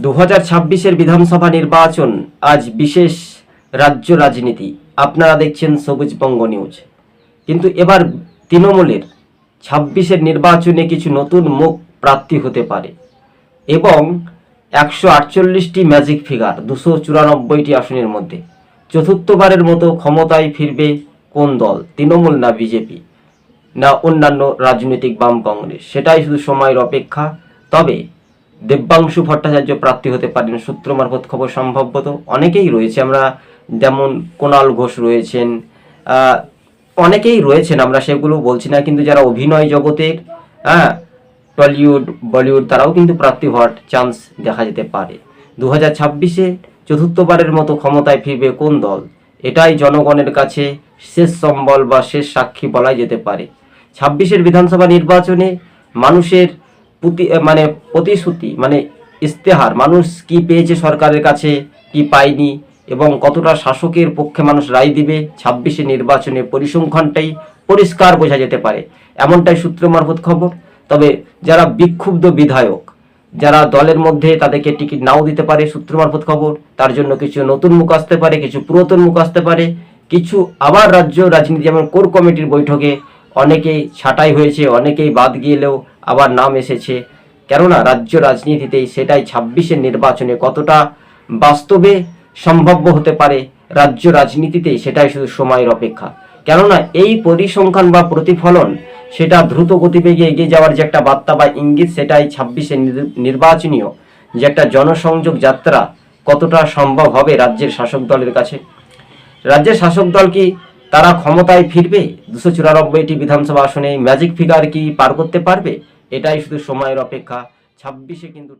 দু হাজার ছাব্বিশের বিধানসভা নির্বাচন আজ বিশেষ রাজ্য রাজনীতি। আপনারা দেখছেন সবুজবঙ্গ নিউজ। কিন্তু এবার তৃণমূলের ছাব্বিশের নির্বাচনে কিছু নতুন মুখ প্রার্থী হতে পারে। এবং একশো আটচল্লিশটি ম্যাজিক ফিগার দুশো চুরানব্বইটি আসনের মধ্যে চতুর্থবারের মতো ক্ষমতায় ফিরবে কোন দল? তৃণমূল না বিজেপি? না অন্যান্য রাজনৈতিক বাম কংগ্রেস? সেটাই শুধু সময়ের অপেক্ষা। তবে দেব্যাংশু ভট্টাচার্য প্রার্থী হতে পারেন, সূত্র মারফত খবর সম্ভবত অনেকেই রয়েছে। আমরা যেমন কোনাল ঘোষ রয়েছেন অনেকেই রয়েছেন, আমরা সেগুলো বলছি না, কিন্তু যারা অভিনয় জগতের হ্যাঁ টলিউড, বলিউড, তারাও কিন্তু প্রার্থী হওয়ার চান্স দেখা যেতে পারে। দু হাজার ছাব্বিশে চতুর্থবারের মতো ক্ষমতায় ফিরবে কোন দল? এটাই জনগণের কাছে শেষ সম্বল বা শেষ সাক্ষী বলাই যেতে পারে। ছাব্বিশের বিধানসভা নির্বাচনে মানুষের মানে প্রতিশ্রুতি মানে ইস্তেহার মানুষ কি পেয়েছে সরকারের কাছে, কি পায়নি, এবং কতটা শাসকের পক্ষে মানুষ রায় দিবে, ছাব্বিশে নির্বাচনে পরিসংখ্যানটাই পরিষ্কার বোঝা যেতে পারে। এমনটাই সূত্র মারফত খবর। তবে যারা বিক্ষুব্ধ বিধায়ক, যারা দলের মধ্যে তাদেরকে টিকিট নাও দিতে পারে সূত্র মারফত খবর, তার জন্য কিছু নতুন মুখ আসতে পারে, কিছু পুরাতন মুখ আসতে পারে, কিছু আবার রাজ্য রাজনীতি, যেমন কোর কমিটির বৈঠকে অনেকেই ছাঁটাই হয়েছে, অনেকেই বাদ গিয়েলেও আবার নাম এসেছে। কেননা রাজ্য রাজনীতিতেই সেটাই ছাব্বিশের নির্বাচনে কতটা বাস্তবে সম্ভাব্য হতে পারে, রাজ্য রাজনীতিতেই সেটাই শুধু সময়ের অপেক্ষা। কেননা এই পরিসংখ্যান বা প্রতিফলন সেটা দ্রুত গতিবেগে এগিয়ে যাওয়ার যে একটা বার্তা বা ইঙ্গিত, সেটাই ছাব্বিশে নির্বাচনীয় যে একটা জনসংযোগ যাত্রা কতটা সম্ভব হবে রাজ্যের শাসক দলের কাছে। রাজ্যের শাসক দল কি তারা ক্ষমতায় ফিরবে? দুশো চুরানব্বইটি বিধানসভা আসনে ম্যাজিক ফিগার কি পার করতে পারবে? এটাই শুধু সময়ের অপেক্ষা। ছাব্বিশে কিন্তু